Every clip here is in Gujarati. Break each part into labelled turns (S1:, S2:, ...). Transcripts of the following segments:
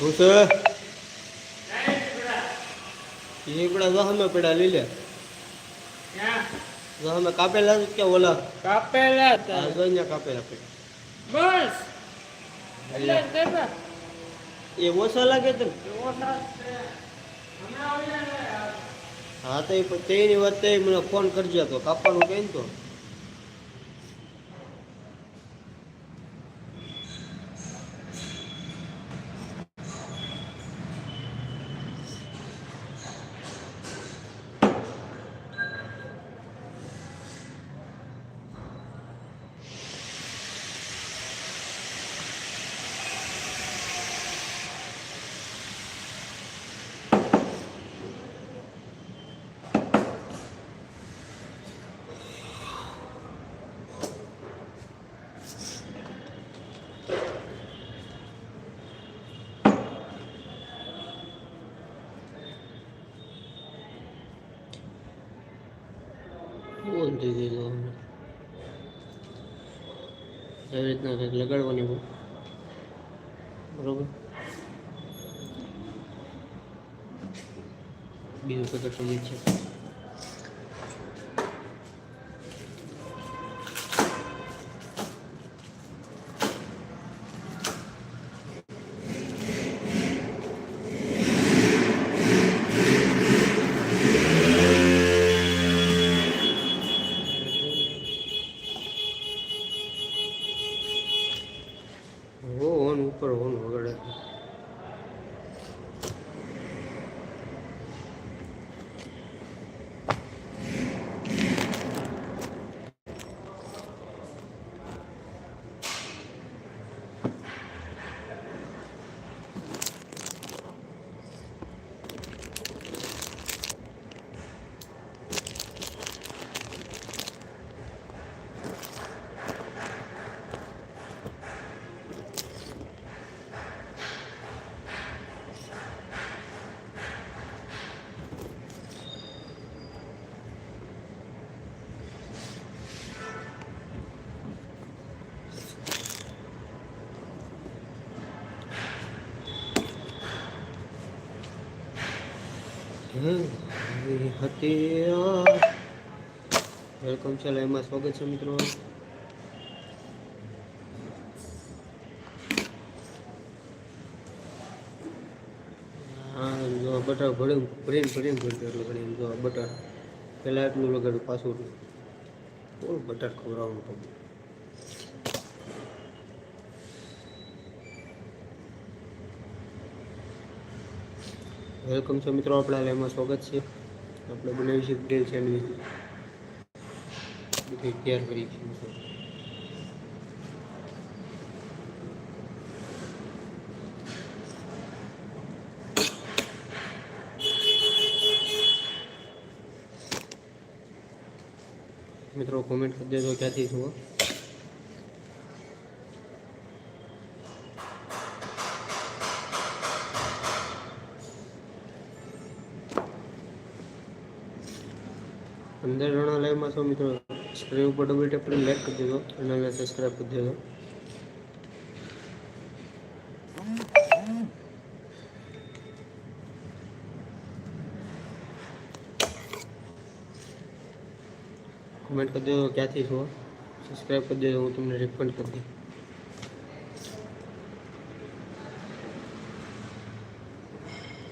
S1: હું છે? લીમડા જો અમે પેડા લઈ લે જો અમે કાપેલા કે ઓલા?
S2: કાપેલા હતા
S1: કાપેલા પેડા
S2: બસ.
S1: એ ઓછા લાગે તને? હા તો એ તેની વાત તે મને ફોન કરજો તો. કાપવાનું કઈ તો. બોલ થઈ ગયેલો અમને. એવી રીતના કંઈક લગાડવાની બરોબર? બીજું પેકેટ સમજ છે હો હોન ઉપર હોન વગાડે હતી વેલકમ છે એમાં સ્વાગત છે મિત્રો. જો બટર ભરી ભરીને ભરીને ભરતો એટલે ઘણી જો બટર. પહેલાં એટલું લગાડ્યું, પાછું બહુ બટર ખવડાવવાનું પગલું વેલકમ છે મિત્રો, આપણા એમાં સ્વાગત છે. આપણે બનાવી છીએ ગ્રીલ સેન્ડવિચ. બધી તૈયાર કરી છે મિત્રો. કોમેન્ટ કરી દેજો ક્યાંથી છો? અંદર જણા લાઈવમાં છો મિત્રો સ્ક્રીન ઉપર ડબલ ટેપ કરીને લાઈક કરી દેજો અને સબસ્ક્રાઈબ કરી દેજો. કમેન્ટ કરી દેજો ક્યાંથી છો? સબસ્ક્રાઈબ કરી દેજો, હું તમને રિફંડ કરી દઈશ.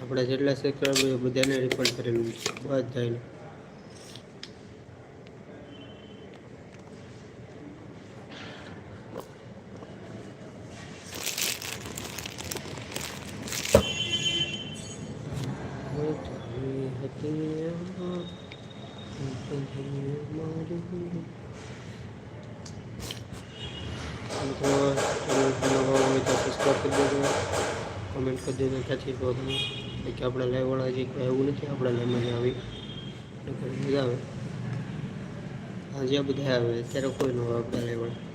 S1: આપણે જેટલા સબસ્ક્રાઈબર બધાને રિફંડ કરેલું છે બધાને ક્યાંથી કહો તમે કે આપણા લાઈવવાળા હજી કોઈ એવું નથી, આપણા લાઈવમાં જે આવી. મજા આવે. આજે બધા આવે ત્યારે કોઈ ન આવે આપણા લાઈવવાળા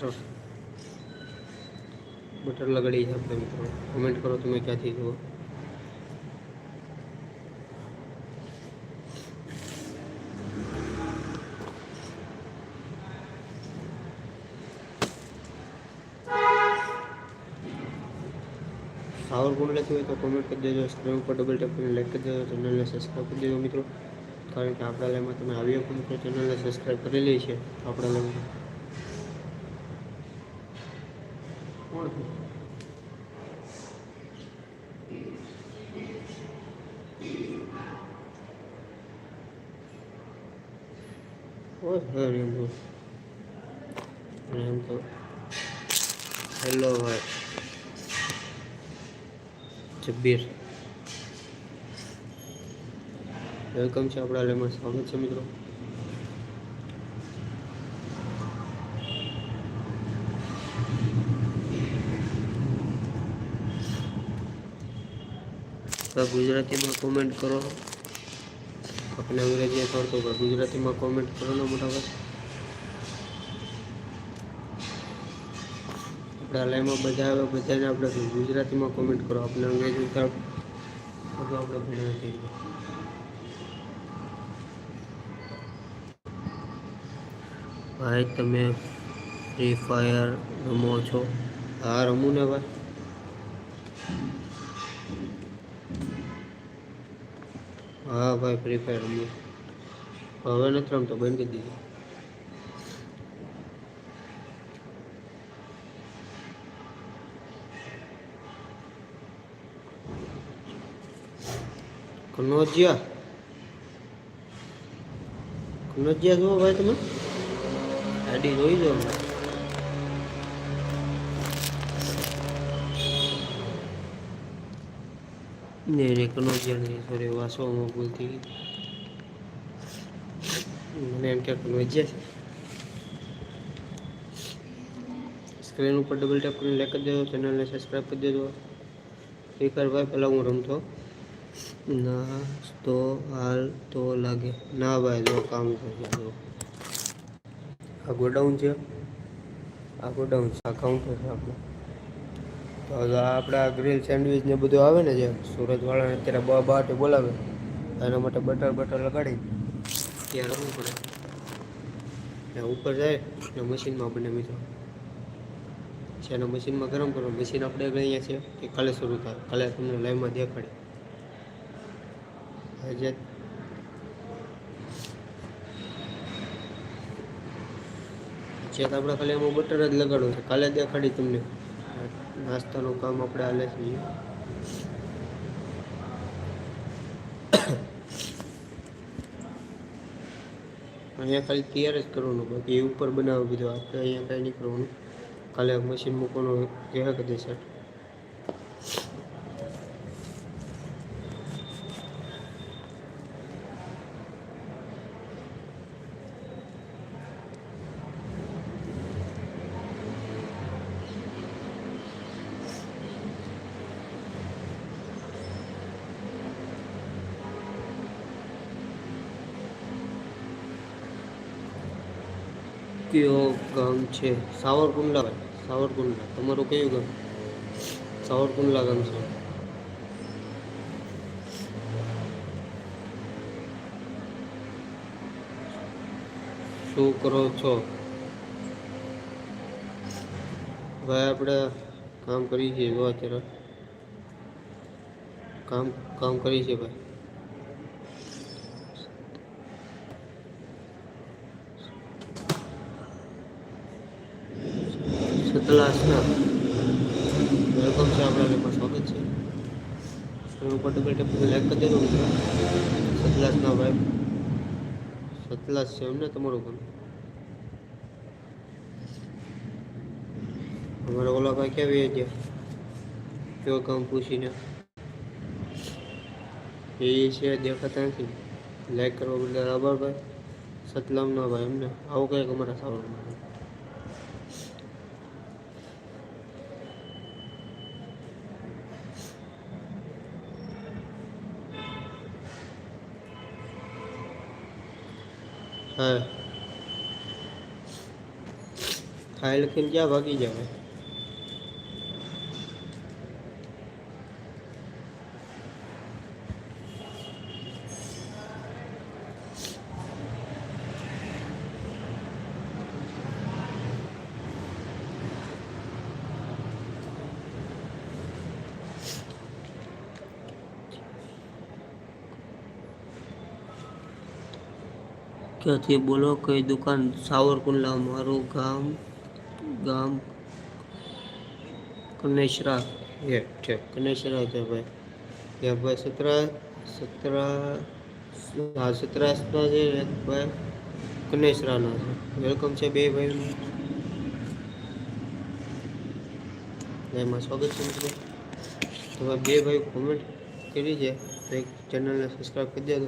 S1: બટર બટર લગાડી છે આપણે મિત્રો કોમેન્ટ કરો તમે ક્યાંથી જુઓ સાવરકુંડલેથી હોય તો કોમેન્ટ કરી દેજો સ્ક્રીન ઉપર ડબલ ટેપ કરીને લાઈક કરી દેજો ચેનલને સબસ્ક્રાઈબ કરી દેજો મિત્રો કારણ કે આપણા લાઈવમાં તમે આવ્યો પણ મિત્રો ચેનલને સબસ્ક્રાઈબ કરેલી છે આપણા લાઈવમાં કોણ છે? ઓય હે એમ તો એમ તો હેલો ભાઈ જબ્બીર વેલકમ છે આપણા લેમાં સ્વાગત છે મિત્રો. તો ગુજરાતીમાં કોમેન્ટ કરો. આપણે અંગ્રેજી કરતો પણ ગુજરાતીમાં કોમેન્ટ કરો ને મોટા ભાઈ આપણા લાઈવમાં બધા આવે, બધાને આપણે ગુજરાતીમાં કોમેન્ટ કરો. આપણે અંગ્રેજી તરફ બધું આપણે ભણ્યા નથી ભાઈ, તમે ફ્રી ફાયર રમો છો? હા, રમું ને ભાઈ. હા, ભાઈ ફ્રી ફાયર રમું. હવે નથી રમતો, બંધ કરી દીધી. કનોજિયા. કનોજિયા જુઓ ભાઈ તમે. આઈડી જોઈ દો નહીં નહીં કનોજિયા નહીં સોરી વાસવામાં ભૂલ થઈ ગઈ. મને એમ છે. સ્ક્રીન ઉપર ડબલ ટેપ કરીને લાઈક કરી દેજો ચેનલને સબસ્ક્રાઈબ કરી દેજો. સ્પીકર ભાઈ, પહેલાં હું રમતો. ના તો હાલ તો લાગે. ના ભાઈ, જો કામ કરશે આ ગોડાઉન છે? આ ગોડાઉન છે, આ કાઉન્ટર છે આપણું. તો આપણે આ ગ્રીલ સેન્ડવિચ ને બધું આવે ને જે સુરતવાળાને અત્યારે બા બાટે બોલાવે, એના માટે બટર બટર લગાડી. ત્યાં રમવું પડે. ને ઉપર જાય ને મશીનમાં બને મિત્રો. છે એના મશીનમાં ગરમ કરો મશીન આપણે અહીંયા છે કે કાલે શરૂ થાય. કાલે તમને લાઈવમાં દેખાડે. હજે છે તો આપણે ખાલી એમાં બટર જ લગાડવું છે. કાલે દેખાડી તમને. નાસ્તાનું કામ આપણે હાલે છીએ. અહીંયા ખાલી તૈયાર જ કરવાનું. બાકી ઉપર બનાવી બીજું આપણે અહીંયા કાંઈ નહીં કરવાનું. કાલે મશીન મૂકવાનું કહેવા કદી દેશે કયો ગામ છે? સાવરકુંડલા ભાઈ, સાવરકુંડલા. તમારું કયું ગામ? સાવરકુંડલા ગામ છે. શું કરો છો? ભાઈ, આપણે કામ કરીએ છીએ જો અત્યારે. કામ કામ કરીએ છીએ ભાઈ. સતલાસના વેલકમ છે આપણા લેમાં સ્વાગત છે. સ્ક્રીન ઉપર ડબલ ટેપ લાઈક કરી દેજો મિત્રો સતલાસના ભાઈ સતલાસ છે એમને તમારું ઘર અમારા ઓલા ભાઈ કેવી ગયા? કયો કામ પૂછીને. એ છે દેખાતા નથી. લાઈક કરવા બદલ આભાર ભાઈ. સતલામના ભાઈ એમને આવું કંઈક અમારા સાવરમાં હા. ખાઈ લખીને ક્યાં ભાગી જાય ક્યાંથી બોલો કઈ દુકાન? સાવરકુંડલા મારું ગામ ગામ કનેશરા એ છે. કનેશરા છે ભાઈ. કે ભાઈ સતરા સતરા હા સતરાસના છે એક ભાઈ કનેશરાના છે. વેલકમ છે બે ભાઈ. એમાં સ્વાગત છે મિત્રો. તમે બે ભાઈ કોમેન્ટ કરી છે. એક ચેનલને સબસ્ક્રાઈબ કરી દેજો.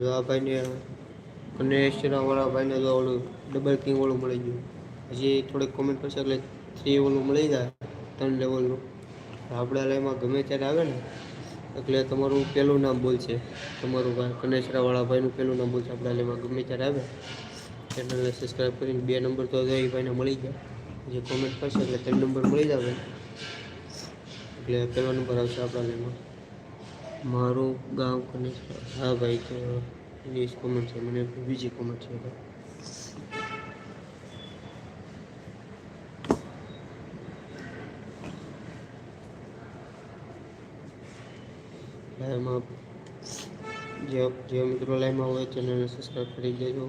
S1: જો આ ભાઈને કનેશરા એસ્ટ્રાવાળા ભાઈને તો ઓલું ડબલ કિંગ વાળું મળી ગયું. હજી થોડીક કોમેન્ટ પડશે એટલે થ્રી ઓલું મળી જાય, ત્રણ લેવલનું આપણા લાઈમાં ગમે ત્યારે આવે ને, એટલે તમારું પહેલું નામ બોલશે. તમારું ભાઈ કનેશરા વાળા ભાઈનું પહેલું નામ બોલશે. આપણા લાઈમાં ગમે ત્યારે આવે. ચેનલને સબસ્ક્રાઈબ કરીને બે નંબર તો એ ભાઈને મળી જાય. જે કોમેન્ટ કરશે એટલે ત્રણ નંબર મળી જાવે. એટલે પહેલો નંબર આવશે આપણા લાઈમાં મારું ગામ કનેશરા. હા ભાઈ, તો એની કોમેન્ટ છે મને બીજી કોમેન્ટ છે લાઈવમાં જે જે મિત્રો લાઈવમાં હોય ચેનલને સબસ્ક્રાઈબ કરી દેજો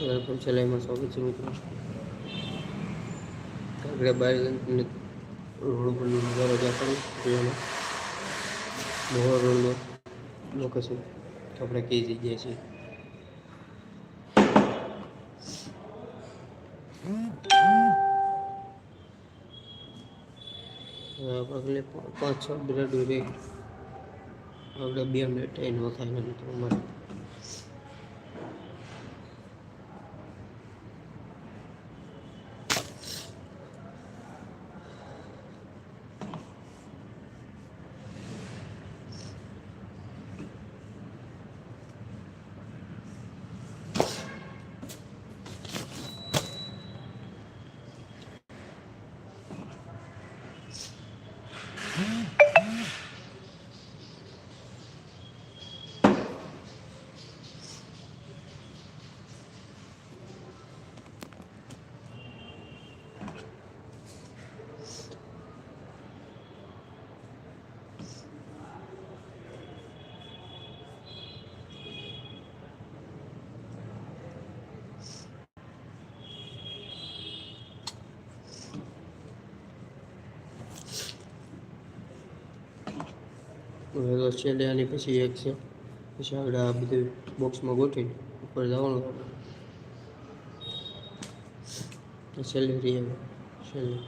S1: વેલકમ છે લાઈમાં સ્વાગત છે મિત્રો. આપણે બહાર રોડ પરનો નજારો જ્યાં કરું જોવાનો મોહર રોડનો લોકેશન તો આપણે કઈ જગ્યાએ છીએ આપણે પાંચ છ બ્રેડ આપણે બે મિનિટ એનો થાય ને મિત્રો અમારે. તો છેલ્લે આની પછી એક છે. પછી આપણે આ બધું બોક્સમાં ગોઠવીને ઉપર જવાનું. હવે, છેલ્લે.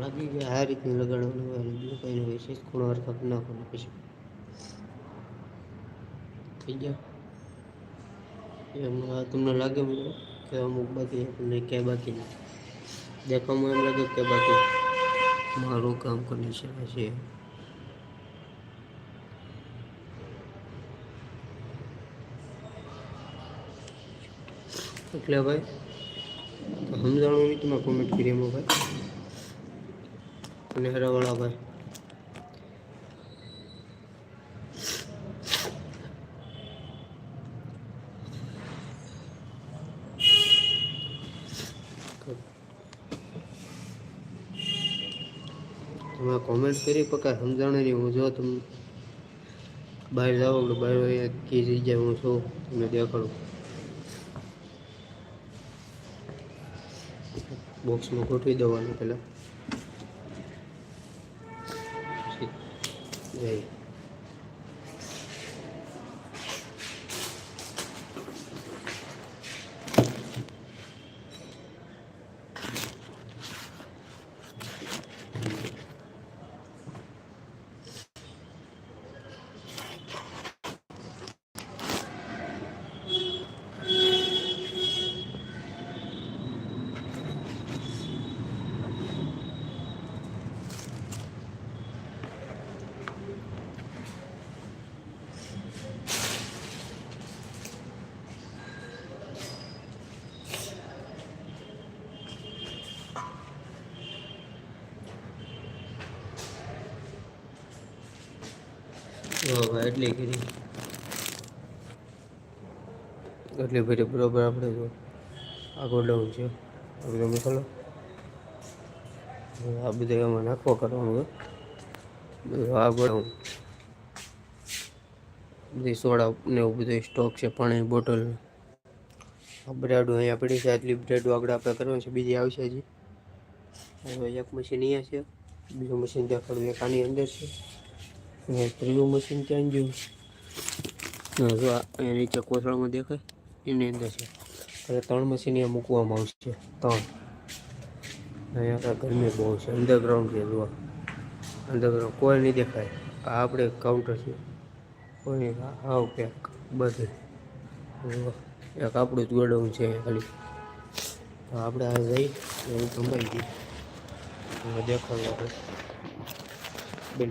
S1: લાગી ગયા આ રીતનું લગાડવાનું હોય અને બીજું કંઈ નહીં હોય. છે ખૂણો હરખા નાખવાનું પછી. થઈ ગયા. એમ તમને લાગે કે અમુક બાકી આપણને ક્યાં બાકી નથી. દેખાવામાં એમ લાગે કે બાકી મારું કામ કરી શકે છે. એટલે ભાઈ સમજાણું નહીં તમે કોમેન્ટ કરી એમાં ભાઈ. અને હરાવાળા ભાઈ તમે કોમેન્ટ કરી પકા, સમજાણે નહીં. હું જો તમે બહાર જાઓ એટલે બહાર અહીંયા કી જગ્યાએ હું છું તમને દેખાડું. બોક્સમાં ગોઠવી દેવાનું પહેલાં. જય જો ભાઈ એટલી કરી એટલી ફરી બરોબર આપણે જો આ ગોડાઉન છે. આ બધો મસાલો આ બધું એમાં નાખવા કરવાનું આ ગોડાઉન બધી સોડા ને એવું બધું સ્ટોક છે પાણીની બોટલ આ બ્રેડો અહીંયા પડી છે, આટલી બ્રેડો આગળ આપણે કરવાની છે, બીજી આવશે હજી. એક મશીન અહીંયા છે, બીજું મશીન દેખાડું એક આની અંદર છે. અને ત્રીજું મશીન ત્યાં ગયું. હજુ અહીંયા નીચે કોથળામાં દેખાય, એની અંદર છે. એટલે ત્રણ મશીન અહીંયા મૂકવામાં આવશે. ત્રણ. અહીંયા ગરમી બહુ છે. અંડરગ્રાઉન્ડ છે જો અંડરગ્રાઉન્ડ કોઈ નહીં દેખાય. આ આપણે કાઉન્ટર છે. કોઈ નહીં હાવ પેક બધે. એક આપણું જ ગોડાઉન છે ખાલી. આપણે આ જઈ એવું સંભાળી હવે દેખાડું આપણે. Bill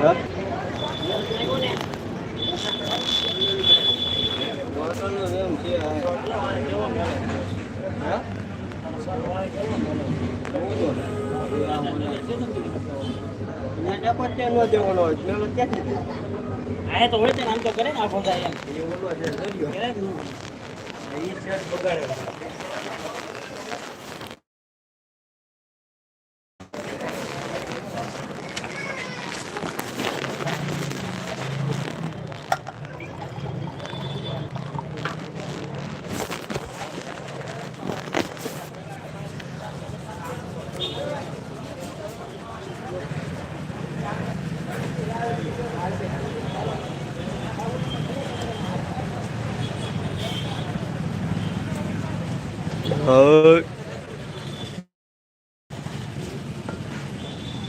S3: Huh? નો દેવાનો હોય ક્યાંથી દે?
S4: આ તો હોય છે આમ તો કરે ને આખો થાય એમ
S3: એ ઓલો છે દરિયો.